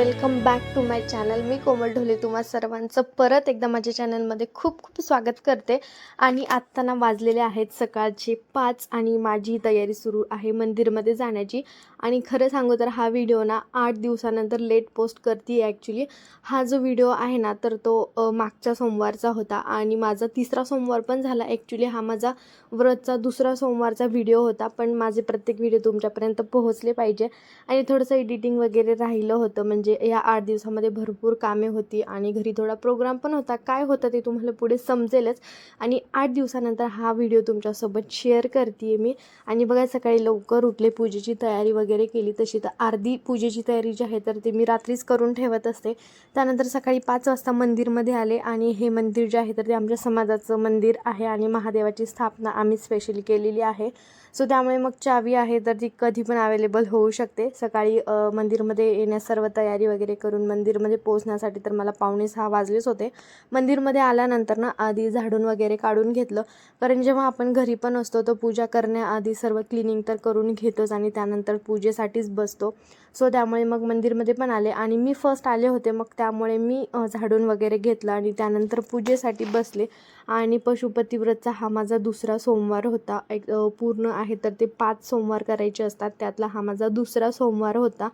Welcome back to my channel. मी कोमल ढोले तुम्हा सर्वांचं परत एकदा माझ्या चॅनलमध्ये खूप खूप स्वागत करते. आणि आत्ता ना वाजलेले आहेत सकाळचे पाच आणि माझी तयारी सुरू आहे मंदिरमध्ये जाण्याची. आणि खरं सांगू तर हा व्हिडिओ ना आठ दिवसानंतर लेट पोस्ट करते ॲक्च्युली हा जो व्हिडिओ आहे ना तर तो मागच्या सोमवारचा होता. आणि माझा तिसरा सोमवार पण झाला ॲक्च्युली हा माझा व्रतचा दुसरा सोमवारचा व्हिडिओ होता. पण माझे प्रत्येक व्हिडिओ तुमच्यापर्यंत पोहोचले पाहिजे. आणि थोडंसं एडिटिंग वगैरे राहिलं होतं. म्हणजे म्हणजे या आठ दिवसामध्ये भरपूर कामे होती आणि घरी थोडा प्रोग्राम पण होता. काय होतं ते तुम्हाला पुढे समजेलच. आणि आठ दिवसानंतर हा व्हिडिओ तुमच्यासोबत शेअर करते मी. आणि बघा सकाळी लवकर उठले पूजेची तयारी वगैरे केली तशी. तर अर्धी पूजेची तयारी जी आहे तर ते मी रात्रीच करून ठेवत असते. त्यानंतर सकाळी पाच वाजता मंदिरमध्ये आले आणि हे मंदिर जे आहे तर ते आमच्या समाजाचं मंदिर आहे आणि महादेवाची स्थापना आम्ही स्पेशली केलेली आहे. सो त्यामुळे मग चावी आहे तर ती कधी पण अवेलेबल होऊ शकते. सकाळी मंदिरमध्ये येण्यास सर्व तयारी वगैरे करून मंदिरमध्ये पोहोचण्यासाठी तर मला पावणे सहा वाजलेच होते. मंदिरमध्ये आल्यानंतर ना आधी झाडून वगैरे काढून घेतलं. कारण जेव्हा आपण घरी पण असतो तर पूजा करण्याआधी सर्व क्लिनिंग तर करून घेतोच आणि त्यानंतर पूजेसाठीच बसतो. सो त्यामुळे मग मंदिरमध्ये पण आले आणि मी फर्स्ट आले होते. मग त्यामुळे मी झाडून वगैरे घेतलं आणि त्यानंतर पूजेसाठी बसले. आणि पशुपती व्रतचा हा माझा दुसरा सोमवार होता. एक पूर्ण आहे तर ते पाच सोमवार करायचे असतात. त्यातला हा माझा दुसरा सोमवार होता.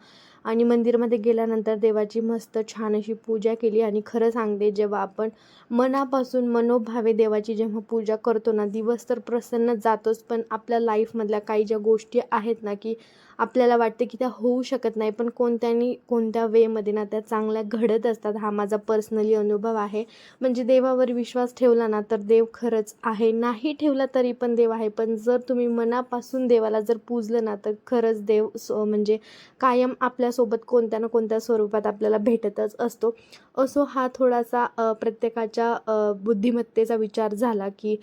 आणि मंदिरमध्ये गेल्यानंतर देवाची मस्त छान अशी पूजा केली आणि खरं सांगते जेव्हा आपण मनापासून मनोभावे देवाची जेव्हा पूजा करतो ना दिवस तर प्रसन्न जातोच पण आपल्या लाईफमधल्या काही ज्या गोष्टी आहेत ना की आपल्याला वाटते की त्या होऊ शकत नाही पण कोणत्यानी कोणत्या वेमध्ये ना त्या चांगल्या घडत असतात हा माझा पर्सनली अनुभव आहे. म्हणजे देवावर विश्वास ठेवला ना तर देव खरंच आहे. नाही ठेवला तरी पण देव आहे पण जर तुम्ही मनापासून देवाला जर पूजलं ना तर खरंच देव स- म्हणजे कायम आपल्या आपल्यासोबत कोणत्या ना कोणत्या स्वरूपात आपल्याला भेटतच असतो. असो हा थोडासा प्रत्येकाच्या बुद्धिमत्तेचा विचार झाला की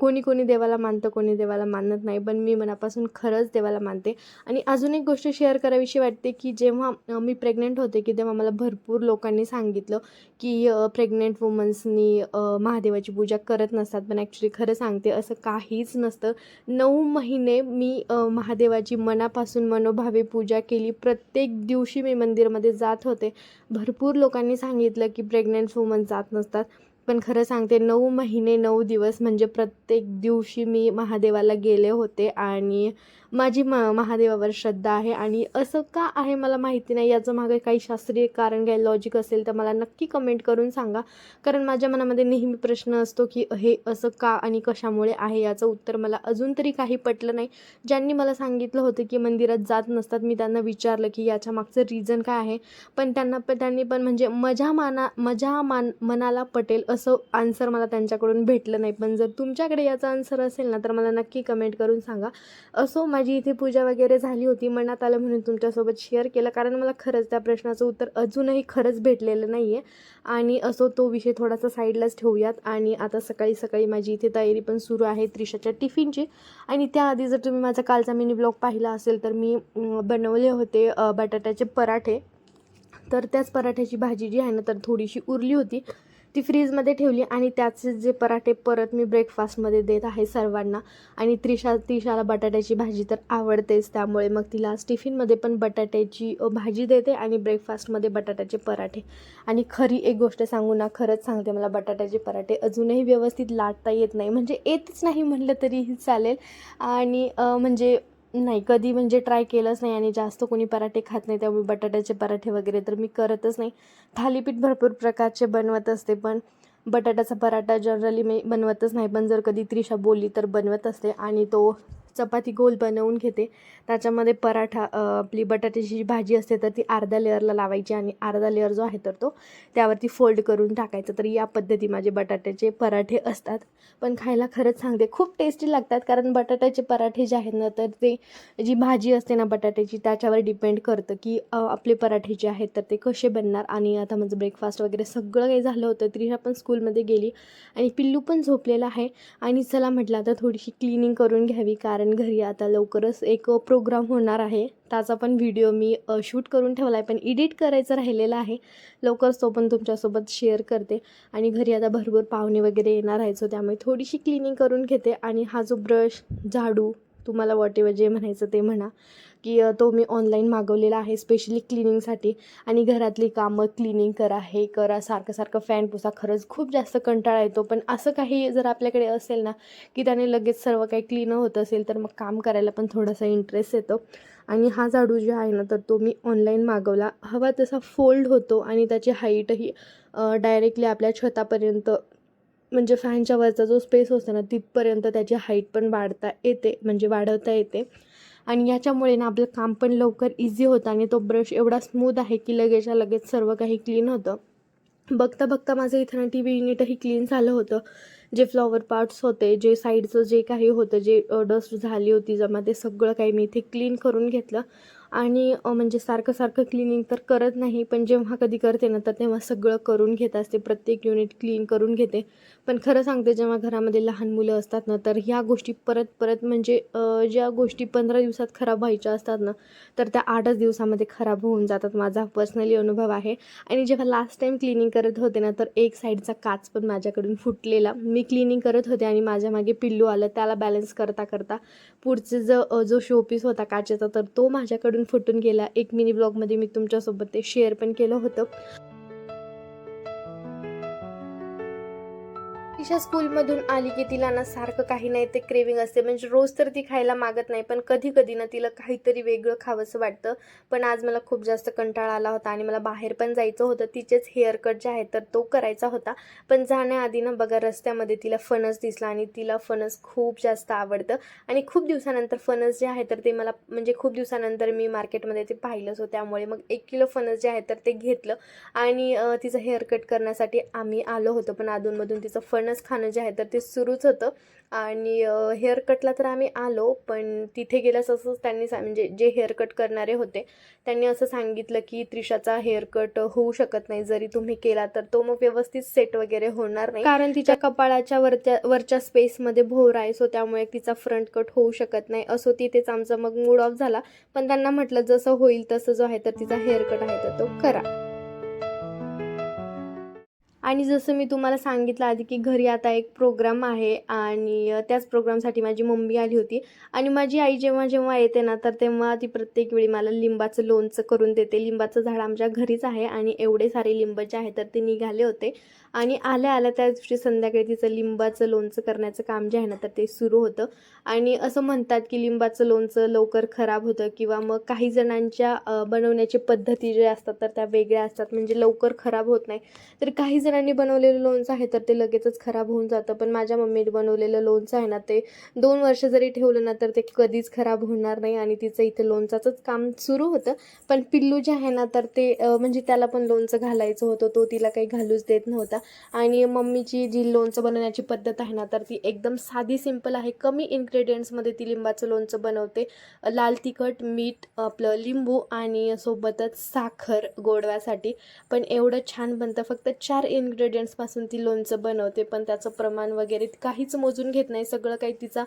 कोणी कोणी देवाला मानतं कोणी देवाला मानत नाही. पण मी मनापासून खरंच देवाला मानते. आणि अजून एक गोष्ट शेअर करावीशी वाटते की जेव्हा मी प्रेग्नेंट होते की तेव्हा मला भरपूर लोकांनी सांगितलं की प्रेग्नेंट वुमन्सनी महादेवाची पूजा करत नसतात. पण ॲक्च्युली खरं सांगते असं काहीच नसतं. नऊ महिने मी महादेवाची मनापासून मनोभावे पूजा केली. प्रत्येक दिवशी मी मंदिरमध्ये जात होते. भरपूर लोकांनी सांगितलं की प्रेग्नेंट वुमन जात नसतात. पण खरं सांगते नऊ महिने नऊ दिवस म्हणजे प्रत्येक दिवशी मी महादेवाला गेले होते आणि माझी म महादेवावर श्रद्धा आहे आणि असं का आहे मला माहिती नाही. याचं मागे काही शास्त्रीय कारण काही लॉजिक असेल तर मला नक्की कमेंट करून सांगा. कारण माझ्या मनामध्ये नेहमी प्रश्न असतो की हे असं का आणि कशामुळे आहे? याचं उत्तर मला अजून तरी काही पटलं नाही. ज्यांनी मला सांगितलं होतं की मंदिरात जात नसतात मी त्यांना विचारलं की याच्या मागचं रिझन काय आहे? पण त्यांना पण त्यांनी पण म्हणजे मजा माना मजा मान मनाला पटेल असं आन्सर मला त्यांच्याकडून भेटलं नाही. पण जर तुमच्याकडे याचा आन्सर असेल ना तर मला नक्की कमेंट करून सांगा. असो माझी इथे पूजा वगैरे झाली होती मनात आलं म्हणून तुमच्यासोबत शेअर केलं. कारण मला खरंच त्या प्रश्नाचं उत्तर अजूनही खरंच भेटलेलं नाही आहे आणि असो तो विषय थोडासा साईडलाच ठेवूयात. आणि आता सकाळी सकाळी माझी इथे तयारी पण सुरू आहे त्रिशाच्या टिफिनची. आणि त्याआधी जर तुम्ही माझा कालचा मिनी ब्लॉग पाहिला असेल तर मी बनवले होते बटाट्याचे पराठे. तर त्याच पराठ्याची भाजी जी आहे ना तर थोडीशी उरली होती. ती फ्रीजमध्ये ठेवली आणि त्याचे जे पराठे परत मी ब्रेकफास्टमध्ये देत आहे सर्वांना. आणि त्रिशा त्रिशाला बटाट्याची भाजी तर आवडतेच त्यामुळे मग तिला आज टिफिनमध्ये पण बटाट्याची भाजी देते आणि ब्रेकफास्टमध्ये बटाट्याचे पराठे. आणि खरी एक गोष्ट सांगू ना खरंच सांगते मला बटाट्याचे पराठे अजूनही व्यवस्थित लाटता येत नाही. म्हणजे येतच नाही म्हटलं तरीही चालेल. आणि म्हणजे नाही कधी म्हणजे ट्राय केलंच नाही आणि जास्त कोणी पराठे खात नाही त्यामुळे बटाट्याचे पराठे वगैरे तर मी करतच नाही. थालीपीठ भरपूर प्रकारचे बनवत असते पण बटाट्याचा पराठा जनरली मी बनवतच नाही. पण जर कधी त्रिशा बोलली तर बनवत असते आणि तो चपाती गोल बनवून घेते. त्याच्यामध्ये पराठा आपली बटाट्याची जी भाजी असते तर ती अर्धा लेअरला लावायची आणि अर्धा लेअर जो आहे तर तो त्यावरती फोल्ड करून टाकायचा. तर या पद्धती माझे बटाट्याचे पराठे असतात. पण खायला खरंच सांगते खूप टेस्टी लागतात. कारण बटाट्याचे पराठे जे आहेत ना तर ते जी भाजी असते ना बटाट्याची त्याच्यावर डिपेंड करतं की आपले पराठे जे आहेत तर ते कसे बनणार? आणि आता माझं ब्रेकफास्ट वगैरे सगळं काही झालं होतं तरी पण स्कूलमध्ये गेली. आणि पिल्लू पण झोपलेला आहे. आणि चला म्हटलं आता थोडीशी क्लिनिंग करून घ्यावी. कारण घरी आता लवकरच एक प्रोग्राम होणार आहे. त्याचा पण व्हिडिओ मी शूट करून ठेवला आहे पण एडिट करायचं राहिलेलं आहे. लवकरच तो पण तुमच्यासोबत शेअर करते. आणि घरी आता भरपूर पाहुणे वगैरे येणार आहे सो त्यामुळे थोडीशी क्लिनिंग करून घेते. आणि हा जो ब्रश झाडू तुम्हाला वॉटेवर जे म्हणायचं ते म्हणा. की तो मी ऑनलाईन मागवलेला आहे स्पेशली क्लिनिंगसाठी आणि घरातली कामं क्लिनिंग करा हे करा सारखं सारखं फॅन पुसा. खरंच खूप जास्त कंटाळा येतो. पण असं काही जर आपल्याकडे असेल ना की त्याने लगेच सर्व काही क्लीन होत असेल तर मग काम करायला पण थोडासा इंटरेस्ट येतो. आणि हा झाडू जो आहे ना तर तो मी ऑनलाईन मागवला. हवा तसा फोल्ड होतो आणि त्याची हाईटही डायरेक्टली आपल्या छतापर्यंत म्हणजे फॅनच्या वरचा जो स्पेस असतो ना तिथपर्यंत त्याची हाईट पण वाढता येते म्हणजे वाढवता येते. आणि याच्यामुळे ना आपलं काम पण लवकर इझी होतं आणि तो ब्रश एवढा स्मूथ आहे की लगेचच्या लगेच सर्व काही क्लीन होतं. बघता बघता माझं इथं ना टी व्ही युनिटही क्लीन झालं होतं. जे फ्लॉवर पार्ट्स होते जे साईडचं जे काही होतं जे डस्ट झाली होती जमा ते सगळं काही मी इथे क्लीन करून घेतलं. आणि म्हणजे सारखं सारखं क्लिनिंग तर करत नाही पण जेव्हा कधी करते ना तर तेव्हा सगळं करून घेत असते. प्रत्येक युनिट क्लीन करून घेते. पण खरं सांगते जेव्हा घरामध्ये लहान मुलं असतात ना तर ह्या गोष्टी परत परत म्हणजे ज्या गोष्टी पंधरा दिवसात खराब व्हायच्या असतात ना तर त्या आठच दिवसामध्ये खराब होऊन जातात. माझा पर्सनली अनुभव आहे. आणि जेव्हा लास्ट टाईम क्लिनिंग करत होते ना तर एक साईडचा काच पण माझ्याकडून फुटलेला. मी क्लिनिंग करत होते आणि माझ्या मागे पिल्लू आलं. त्याला बॅलन्स करता करता पुढचे जो जो जो शोपीस होता काचेचा तर तो माझ्याकडून फुटून गेला. एक मिनी ब्लॉगमध्ये मी तुमच्यासोबत ते शेअर पण केलं होतं. तिच्या स्कूलमधून आली की तिला ना सारखं काही नाही ते क्रेविंग असते. म्हणजे रोज तर ती खायला मागत नाही पण कधी कधी ना तिला काहीतरी वेगळं खावंसं वाटतं. पण आज मला खूप जास्त कंटाळा आला होता आणि मला बाहेर पण जायचं होतं. तिचेच हेअर कट जे आहे तर तो करायचा होता. पण जाण्याआधी ना बघा रस्त्यामध्ये तिला फणस दिसला आणि तिला फणस खूप जास्त आवडतं. आणि खूप दिवसानंतर फणस जे आहे तर ते मला म्हणजे खूप दिवसानंतर मी मार्केटमध्ये ते पाहिलंच हो त्यामुळे मग एक किलो फणस जे आहे तर ते घेतलं. आणि तिचं हेअर कट करण्यासाठी आम्ही आलो होतो. पण अधूनमधून तिचं फण फणस खाणं जे आहे तर ते सुरूच होतं. आणि हेअर कटला तर आम्ही आलो पण तिथे गेल्यास असंच त्यांनी सा म्हणजे जे हेअर कट करणारे होते त्यांनी असं सांगितलं की त्रिशाचा हेअर कट होऊ शकत नाही. जरी तुम्ही केला तर तो मग व्यवस्थित सेट वगैरे होणार नाही. कारण तिच्या कपाळाच्या वरच्या वरच्या स्पेसमध्ये भोर आहे सो त्यामुळे तिचा फ्रंट कट होऊ शकत नाही असो तिथेच आमचा मग मूड ऑफ झाला. पण त्यांना म्हटलं जसं होईल तसं जो आहे तर तिचा हेअर कट आहे तर तो करा. आणि जसं मी तुम्हाला सांगितलं आधी की घरी आता एक प्रोग्राम आहे आणि त्याच प्रोग्रामसाठी माझी मम्मी आली होती. आणि माझी आई जेव्हा जेव्हा येते ना तर तेव्हा ती प्रत्येक वेळी मला लिंबाचं लोणचं करून देते. लिंबाचं झाड आमच्या घरीच आहे आणि एवढे सारे लिंब जे आहे तर ते निघाले होते. आणि आल्या आल्या त्या दिवशी संध्याकाळी तिचं लिंबाचं लोणचं करण्याचं काम जे आहे ना तर ते सुरू होतं. आणि असं म्हणतात की लिंबाचं लोणचं लवकर खराब होतं किंवा मग काही जणांच्या बनवण्याची पद्धती ज्या असतात तर त्या वेगळ्या असतात. म्हणजे लवकर खराब होत नाही. तर काही जणांनी बनवलेलं लोणचं आहे तर ते लगेचच खराब होऊन जातं. पण माझ्या मम्मीने बनवलेलं लोणचं आहे ना ते दोन वर्ष जरी ठेवलं ना तर ते कधीच खराब होणार नाही आणि तिचं इथे लोणचाचंच काम सुरू होतं. पण पिल्लू जे आहे ना तर ते म्हणजे त्याला पण लोणचं घालायचं होतं. तो तिला काही घालूच देत नव्हता. आणि मम्मीची जी लोणचं बनवण्याची पद्धत आहे ना तर ती एकदम साधी सिंपल आहे. कमी इन्ग्रेडियंट्समध्ये ती लिंबाचं लोणचं बनवते. लाल तिखट मीठ आपलं लिंबू आणि सोबतच साखर गोडव्यासाठी. पण एवढं छान बनतं. फक्त चार इन इन्ग्रेडियंट्सपासून ती लोणचं बनवते पण त्याचं प्रमाण वगैरे काहीच मोजून घेत नाही. सगळं काही तिचा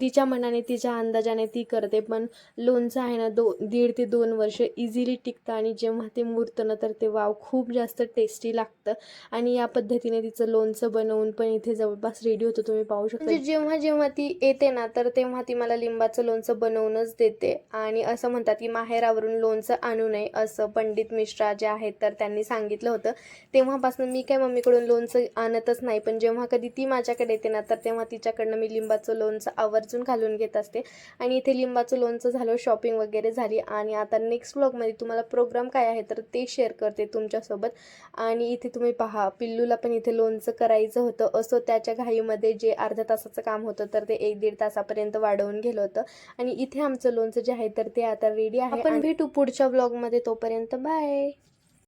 तिच्या मनाने तिच्या अंदाजाने ती करते. पण लोणचं आहे ना दो दीड ते दोन वर्ष इझिली टिकतं आणि जेव्हा ते मुरतं ना तर ते वाव खूप जास्त टेस्टी लागतं. आणि या पद्धतीने तिचं लोणचं बनवून पण इथे जवळपास रेडी होतं. तुम्ही पाहू शकता. म्हणजे जेव्हा जेव्हा ती येते ना तर तेव्हा ती मला लिंबाचं लोणचं बनवूनच देते. आणि असं म्हणतात की माहेरावरून लोणचं आणू नये असं पंडित मिश्रा जे आहेत तर त्यांनी सांगितलं होतं. तेव्हापासून मी काय मम्मीकडून लोणचं आणतच नाही पण जेव्हा कधी ती माझ्याकडे येते ना तर तेव्हा तिच्याकडनं मी लिंबाचं लोणचं आवर्जून घालून घेत असते. आणि इथे लिंबाचं लोणचं झालं शॉपिंग वगैरे झाली आणि आता नेक्स्ट ब्लॉगमध्ये तुम्हाला प्रोग्राम काय आहे तर ते शेअर करते तुमच्यासोबत. आणि इथे तुम्ही पहा पिल्लूला पण इथे लोणचं करायचं होतं. असं त्याच्या घाईमध्ये जे अर्ध्या तासाचं काम होतं तर ते एक दीड तासापर्यंत वाढवून गेलं होतं. आणि इथे आमचं लोणचं जे आहे तर ते आता रेडी आहे. आपण भेटू पुढच्या ब्लॉगमध्ये तोपर्यंत बाय